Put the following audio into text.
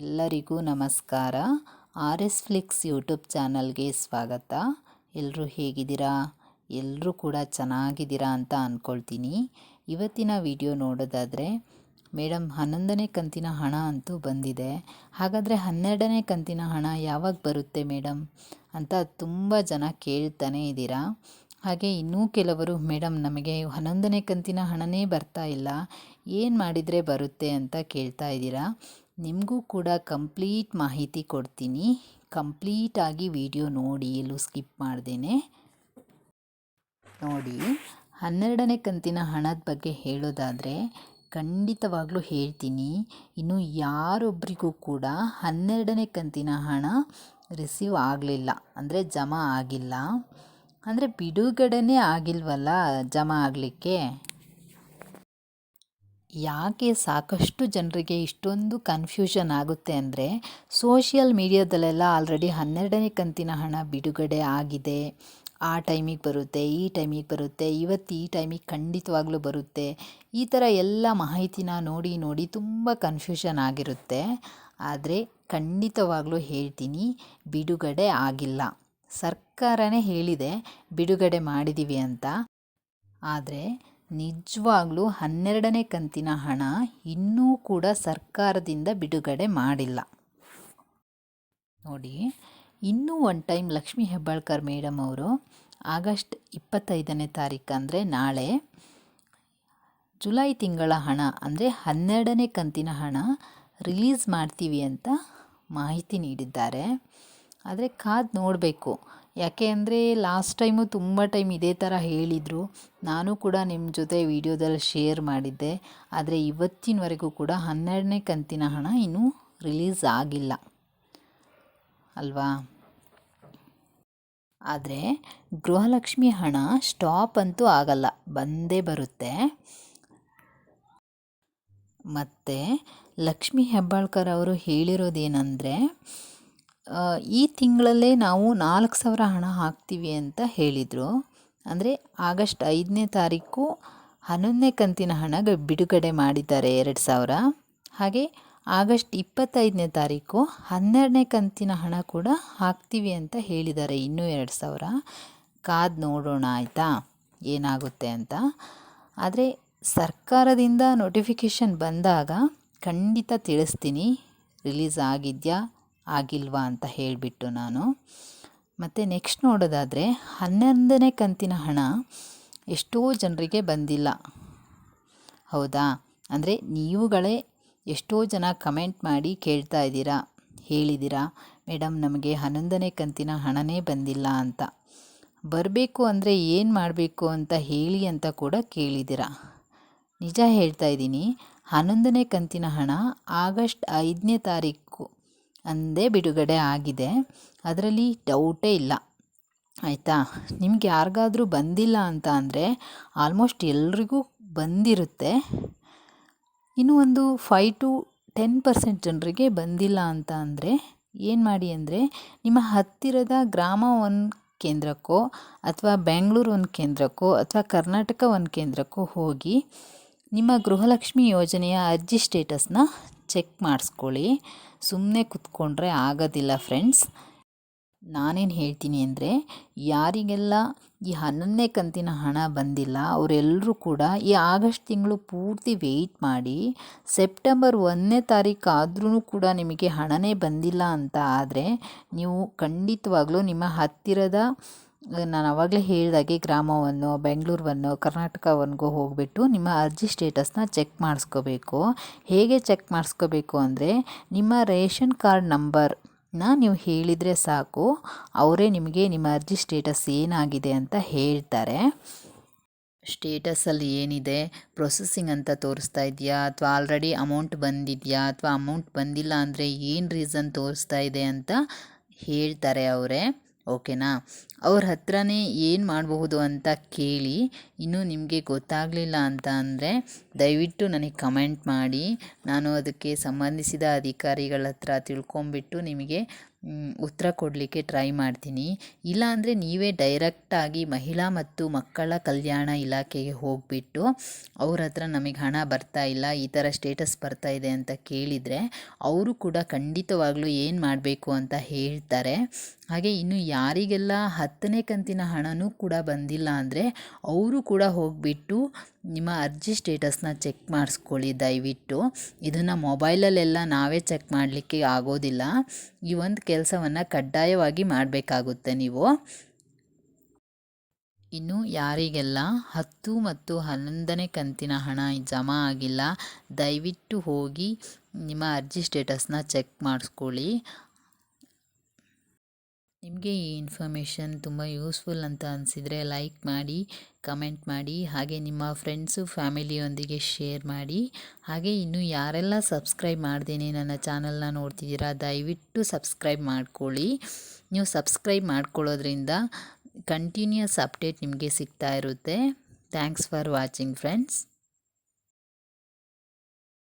ಎಲ್ಲರಿಗೂ ನಮಸ್ಕಾರ. R S Flix YouTube ಚಾನಲ್ಗೆ ಸ್ವಾಗತ. ಎಲ್ಲರೂ ಹೇಗಿದ್ದೀರಾ? ಎಲ್ಲರೂ ಕೂಡ ಚೆನ್ನಾಗಿದ್ದೀರಾ ಅಂತ ಅಂದ್ಕೊಳ್ತೀನಿ ಇವತ್ತಿನ ವಿಡಿಯೋ ನೋಡೋದಾದರೆ ಮೇಡಮ್ ಹನ್ನೊಂದನೇ ಕಂತಿನ ಹಣ ಅಂತೂ ಬಂದಿದೆ. ಹಾಗಾದರೆ ಹನ್ನೆರಡನೇ ಕಂತಿನ ಹಣ ಯಾವಾಗ ಬರುತ್ತೆ ಮೇಡಮ್ ಅಂತ ತುಂಬ ಜನ ಕೇಳ್ತಾನೆ ಇದ್ದೀರಾ? ಹಾಗೆ ಇನ್ನೂ ಕೆಲವರು ಮೇಡಮ್ ನಮಗೆ ಹನ್ನೊಂದನೇ ಕಂತಿನ ಹಣನೇ ಬರ್ತಾ ಇಲ್ಲ. ಏನು ಮಾಡಿದರೆ ಬರುತ್ತೆ ಅಂತ ಕೇಳ್ತಾ ಇದ್ದೀರಾ? ನಿಮಗೂ ಕೂಡ ಕಂಪ್ಲೀಟ್ ಮಾಹಿತಿ ಕೊಡ್ತೀನಿ. ಕಂಪ್ಲೀಟಾಗಿ ವಿಡಿಯೋ ನೋಡಿ, ಎಲ್ಲೂ ಸ್ಕಿಪ್ ಮಾಡ್ದೇನೆ. ನೋಡಿ, ಹನ್ನೆರಡನೇ ಕಂತಿನ ಹಣದ ಬಗ್ಗೆ ಹೇಳೋದಾದರೆ, ಖಂಡಿತವಾಗ್ಲೂ ಹೇಳ್ತೀನಿ. ಇನ್ನು ಯಾರೊಬ್ಬರಿಗೂ ಕೂಡ ಹನ್ನೆರಡನೇ ಕಂತಿನ ಹಣ ರಿಸೀವ್ ಆಗಲಿಲ್ಲ. ಅಂದರೆ ಜಮಾ ಆಗಿಲ್ಲ. ಅಂದರೆ ಬಿಡುಗಡೆನೇ ಆಗಿಲ್ವಲ್ಲ ಜಮಾ ಆಗಲಿಕ್ಕೆ? ಯಾಕೆ ಸಾಕಷ್ಟು ಜನರಿಗೆ ಇಷ್ಟೊಂದು ಕನ್ಫ್ಯೂಷನ್ ಆಗುತ್ತೆ ಅಂದರೆ ಸೋಷಿಯಲ್ ಮೀಡಿಯಾದಲ್ಲೆಲ್ಲ ಆಲ್ರೆಡಿ ಹನ್ನೆರಡನೇ ಕಂತಿನ ಹಣ ಬಿಡುಗಡೆ ಆಗಿದೆ. ಆ ಟೈಮಿಗೆ ಬರುತ್ತೆ, ಈ ಟೈಮಿಗೆ ಬರುತ್ತೆ, ಇವತ್ತು ಈ ಟೈಮಿಗೆ ಖಂಡಿತವಾಗ್ಲೂ ಬರುತ್ತೆ. ಈ ಥರ ಎಲ್ಲ ಮಾಹಿತಿನ ನೋಡಿ ನೋಡಿ ತುಂಬ ಕನ್ಫ್ಯೂಷನ್ ಆಗಿರುತ್ತೆ. ಆದರೆ ಖಂಡಿತವಾಗ್ಲೂ ಹೇಳ್ತೀನಿ, ಬಿಡುಗಡೆ ಆಗಿಲ್ಲ. ಸರ್ಕಾರನೇ ಹೇಳಿದೆ, ಬಿಡುಗಡೆ ಮಾಡಿದ್ದೀವಿ ಅಂತ. ಆದರೆ ನಿಜವಾಗ್ಲೂ ಹನ್ನೆರಡನೇ ಕಂತಿನ ಹಣ ಇನ್ನೂ ಕೂಡ ಸರ್ಕಾರದಿಂದ ಬಿಡುಗಡೆ ಮಾಡಿಲ್ಲ. ನೋಡಿ, ಇನ್ನೂ one time Lakshmi Hebbalkar madam ಅವರು ಆಗಸ್ಟ್ ಇಪ್ಪತ್ತೈದನೇ ತಾರೀಕು ಅಂದರೆ ನಾಳೆ, ಜುಲೈ ತಿಂಗಳ ಹಣ ಅಂದರೆ ಹನ್ನೆರಡನೇ ಕಂತಿನ ಹಣ ರಿಲೀಸ್ ಮಾಡ್ತೀವಿ ಅಂತ ಮಾಹಿತಿ ನೀಡಿದ್ದಾರೆ. ಆದರೆ ಕಾದು ನೋಡಬೇಕು ಯಾಕೆ ಅಂದರೆ ಲಾಸ್ಟ್ ಟೈಮು ತುಂಬ ಟೈಮ್ ಇದೇ ಥರ ಹೇಳಿದರು. ನಾನು ಕೂಡ ನಿಮ್ಮ ಜೊತೆ ವಿಡಿಯೋದಲ್ಲಿ ಶೇರ್ ಮಾಡಿದ್ದೆ. ಆದರೆ ಇವತ್ತಿನವರೆಗೂ ಕೂಡ ಹನ್ನೆರಡನೇ ಕಂತಿನ ಹಣ ಇನ್ನೂ ರಿಲೀಸ್ ಆಗಿಲ್ಲ. ಅಲ್ವಾ? ಆದರೆ ಗೃಹಲಕ್ಷ್ಮಿ ಹಣ ಸ್ಟಾಪ್ ಅಂತೂ ಆಗಲ್ಲ. ಬಂದೇ ಬರುತ್ತೆ. ಮತ್ತು ಲಕ್ಷ್ಮೀ ಹೆಬ್ಬಾಳ್ಕರ್ ಅವರು ಹೇಳಿರೋದೇನೆಂದರೆ ಈ ತಿಂಗಳಲ್ಲೇ ನಾವು ನಾಲ್ಕು ಸಾವಿರ ಹಣ ಹಾಕ್ತೀವಿ ಅಂತ ಹೇಳಿದರು. ಅಂದರೆ ಆಗಸ್ಟ್ ಐದನೇ ತಾರೀಕು ಹನ್ನೊಂದನೇ ಕಂತಿನ ಹಣ ಬಿಡುಗಡೆ ಮಾಡಿದ್ದಾರೆ ಎರಡು ಸಾವಿರ. ಹಾಗೆ ಆಗಸ್ಟ್ ಇಪ್ಪತ್ತೈದನೇ ತಾರೀಕು ಹನ್ನೆರಡನೇ ಕಂತಿನ ಹಣ ಕೂಡ ಹಾಕ್ತೀವಿ ಅಂತ ಹೇಳಿದ್ದಾರೆ ಇನ್ನೂ ಎರಡು ಸಾವಿರ. ಕಾದು ನೋಡೋಣ ಆಯಿತಾ? ಏನಾಗುತ್ತೆ ಅಂತ? ಆದರೆ ಸರ್ಕಾರದಿಂದ ನೋಟಿಫಿಕೇಷನ್ ಬಂದಾಗ ಖಂಡಿತ ತಿಳಿಸ್ತೀನಿ. ರಿಲೀಸ್ ಆಗಿದೆಯಾ? ಆಗಿಲ್ವಾ ಅಂತ ಹೇಳಿಬಿಟ್ಟು ನಾನು. ಮತ್ತು ನೆಕ್ಸ್ಟ್ ನೋಡೋದಾದರೆ ಹನ್ನೊಂದನೇ ಕಂತಿನ ಹಣ ಎಷ್ಟೋ ಜನರಿಗೆ ಬಂದಿಲ್ಲ. ಹೌದಾ? ಅಂದರೆ ನೀವುಗಳೇ ಎಷ್ಟೋ ಜನ ಕಮೆಂಟ್ ಮಾಡಿ ಕೇಳ್ತಾ ಇದ್ದೀರಾ, ಹೇಳಿದ್ದೀರಾ ಮೇಡಮ್ ನಮಗೆ ಹನ್ನೊಂದನೇ ಕಂತಿನ ಹಣನೇ ಬಂದಿಲ್ಲ ಅಂತ. ಬರಬೇಕು ಅಂದರೆ ಏನು ಮಾಡಬೇಕು ಅಂತ ಹೇಳಿ ಅಂತ ಕೂಡ ಕೇಳಿದ್ದೀರಾ. ನಿಜ ಹೇಳ್ತಾ ಇದ್ದೀನಿ, ಹನ್ನೊಂದನೇ ಕಂತಿನ ಹಣ ಆಗಸ್ಟ್ ಐದನೇ ತಾರೀಕು ಅಂದೇ ಬಿಡುಗಡೆ ಆಗಿದೆ. ಅದರಲ್ಲಿ ಡೌಟೇ ಇಲ್ಲ. ಆಯಿತಾ? ನಿಮ್ಗೆ ಯಾರಿಗಾದರೂ ಬಂದಿಲ್ಲ ಅಂತ ಅಂದರೆ ಆಲ್ಮೋಸ್ಟ್ ಎಲ್ರಿಗೂ ಬಂದಿರುತ್ತೆ. ಇನ್ನೂ ಒಂದು ಫೈ ಟು ಟೆನ್ ಪರ್ಸೆಂಟ್ ಜನರಿಗೆ ಬಂದಿಲ್ಲ ಅಂತ ಅಂದರೆ ಏನು ಮಾಡಿ ಅಂದರೆ ನಿಮ್ಮ ಹತ್ತಿರದ ಗ್ರಾಮ ಒಂದು ಕೇಂದ್ರಕ್ಕೋ ಅಥವಾ ಬೆಂಗಳೂರು ಒಂದು ಕೇಂದ್ರಕ್ಕೋ ಅಥವಾ ಕರ್ನಾಟಕ ಒಂದು ಕೇಂದ್ರಕ್ಕೋ ಹೋಗಿ ನಿಮ್ಮ ಗೃಹಲಕ್ಷ್ಮಿ ಯೋಜನೆಯ ಅರ್ಜಿ ಸ್ಟೇಟಸ್ನ ಚೆಕ್ ಮಾಡಿಸ್ಕೊಳ್ಳಿ. ಸುಮ್ಮನೆ ಕೂತ್ಕೊಂಡ್ರೆ ಆಗೋದಿಲ್ಲ ಫ್ರೆಂಡ್ಸ್. ನಾನೇನು ಹೇಳ್ತೀನಿ ಅಂದರೆ, ಯಾರಿಗೆಲ್ಲ ಈ ಹನ್ನೊಂದನೇ ಕಂತಿನ ಹಣ ಬಂದಿಲ್ಲ ಅವರೆಲ್ಲರೂ ಕೂಡ ಈ ಆಗಸ್ಟ್ ತಿಂಗಳು ಪೂರ್ತಿ ವೆಯ್ಟ್ ಮಾಡಿ, ಸೆಪ್ಟೆಂಬರ್ ಒಂದನೇ ತಾರೀಕು ಆದ್ರೂ ಕೂಡ ನಿಮಗೆ ಹಣನೇ ಬಂದಿಲ್ಲ ಅಂತ ಆದರೆ, ನೀವು ಖಂಡಿತವಾಗ್ಲೂ ನಿಮ್ಮ ಹತ್ತಿರದ ನಾನು ಆವಾಗಲೇ ಹೇಳಿದಾಗೆ ಗ್ರಾಮವನ್ನು ಬೆಂಗಳೂರನ್ನು ಕರ್ನಾಟಕವನ್ಗೂ ಹೋಗಿಬಿಟ್ಟು ನಿಮ್ಮ ಅರ್ಜಿ ಸ್ಟೇಟಸ್ನ ಚೆಕ್ ಮಾಡಿಸ್ಕೋಬೇಕು. ಹೇಗೆ ಚೆಕ್ ಮಾಡಿಸ್ಕೋಬೇಕು ಅಂದರೆ ನಿಮ್ಮ ರೇಷನ್ ಕಾರ್ಡ್ ನಂಬರ್ನ ನೀವು ಹೇಳಿದರೆ ಸಾಕು, ಅವರೇ ನಿಮಗೆ ನಿಮ್ಮ ಅರ್ಜಿ ಸ್ಟೇಟಸ್ ಏನಾಗಿದೆ ಅಂತ ಹೇಳ್ತಾರೆ. ಸ್ಟೇಟಸಲ್ಲಿ ಏನಿದೆ? ಪ್ರೊಸೆಸಿಂಗ್ ಅಂತ ತೋರಿಸ್ತಾ ಇದೆಯಾ? ಅಥವಾ ಆಲ್ರೆಡಿ ಅಮೌಂಟ್ ಬಂದಿದೆಯಾ? ಅಥವಾ ಅಮೌಂಟ್ ಬಂದಿಲ್ಲ ಅಂದರೆ ಏನು ರೀಸನ್ ತೋರಿಸ್ತಾ ಇದೆ ಅಂತ ಹೇಳ್ತಾರೆ ಅವರೇ. ಓಕೆನಾ? ಅವ್ರ ಹತ್ರನೇ ಏನು ಮಾಡಬಹುದು ಅಂತ ಕೇಳಿ ಇನ್ನೂ ನಿಮಗೆ ಗೊತ್ತಾಗಲಿಲ್ಲ ಅಂತ ಅಂದರೆ ದಯವಿಟ್ಟು ನನಗೆ ಕಮೆಂಟ್ ಮಾಡಿ. ನಾನು ಅದಕ್ಕೆ ಸಂಬಂಧಿಸಿದ ಅಧಿಕಾರಿಗಳ ಹತ್ರ ತಿಳ್ಕೊಂಬಿಟ್ಟು ನಿಮಗೆ ಉತ್ತರ ಕೊಡಲಿಕ್ಕೆ ಟ್ರೈ ಮಾಡ್ತೀನಿ. ಇಲ್ಲಾಂದರೆ ನೀವೇ ಡೈರೆಕ್ಟಾಗಿ ಮಹಿಳಾ ಮತ್ತು ಮಕ್ಕಳ ಕಲ್ಯಾಣ ಇಲಾಖೆಗೆ ಹೋಗಿಬಿಟ್ಟು ಅವ್ರ ಹತ್ರ ನಮಗೆ ಹಣ ಬರ್ತಾ ಇಲ್ಲ, ಈ ಥರ ಸ್ಟೇಟಸ್ ಬರ್ತಾ ಇದೆ ಅಂತ ಕೇಳಿದರೆ ಅವರು ಕೂಡ ಖಂಡಿತವಾಗ್ಲೂ ಏನು ಮಾಡಬೇಕು ಅಂತ ಹೇಳ್ತಾರೆ. ಹಾಗೆ ಇನ್ನು ಯಾರಿಗೆಲ್ಲ ಹತ್ತನೇ ಕಂತಿನ ಹಣನೂ ಕೂಡ ಬಂದಿಲ್ಲ ಅಂದರೆ ಅವರು ಕೂಡ ಹೋಗಿಬಿಟ್ಟು ನಿಮ್ಮ ಅರ್ಜಿ ಸ್ಟೇಟಸ್ನ ಚೆಕ್ ಮಾಡಿಸ್ಕೊಳ್ಳಿ ದಯವಿಟ್ಟು. ಇದನ್ನು ಮೊಬೈಲಲ್ಲೆಲ್ಲ ನಾವೇ ಚೆಕ್ ಮಾಡಲಿಕ್ಕೆ ಆಗೋದಿಲ್ಲ. ಈ ಒಂದು ಕೆಲಸವನ್ನು ಕಡ್ಡಾಯವಾಗಿ ಮಾಡಬೇಕಾಗುತ್ತೆ ನೀವು. ಇನ್ನು ಯಾರಿಗೆಲ್ಲ ಹತ್ತು ಮತ್ತು ಹನ್ನೊಂದನೇ ಕಂತಿನ ಹಣ ಜಮಾ ಆಗಿಲ್ಲ, ದಯವಿಟ್ಟು ಹೋಗಿ ನಿಮ್ಮ ಅರ್ಜಿ ಸ್ಟೇಟಸ್ನ ಚೆಕ್ ಮಾಡಿಸ್ಕೊಳ್ಳಿ. ನಿಮಗೆ ಈ ಇನ್ಫಾರ್ಮೇಷನ್ ತುಂಬ ಯೂಸ್ಫುಲ್ ಅಂತ ಅನಿಸಿದರೆ ಲೈಕ್ ಮಾಡಿ ಕಮೆಂಟ್ ಮಾಡಿ, ಹಾಗೆ ನಿಮ್ಮ ಫ್ರೆಂಡ್ಸು ಫ್ಯಾಮಿಲಿಯೊಂದಿಗೆ ಶೇರ್ ಮಾಡಿ. ಹಾಗೆ ಇನ್ನು ಯಾರೆಲ್ಲ ಸಬ್ಸ್ಕ್ರೈಬ್ ಮಾಡ್ದೇನೆ ನನ್ನ ಚಾನಲ್ನ ನೋಡ್ತಿದ್ದೀರಾ, ದಯವಿಟ್ಟು ಸಬ್ಸ್ಕ್ರೈಬ್ ಮಾಡ್ಕೊಳ್ಳಿ. ನೀವು ಸಬ್ಸ್ಕ್ರೈಬ್ ಮಾಡ್ಕೊಳ್ಳೋದ್ರಿಂದ ಕಂಟಿನ್ಯೂಸ್ ಅಪ್ಡೇಟ್ ನಿಮಗೆ ಸಿಗ್ತಾ ಇರುತ್ತೆ. Thanks for watching friends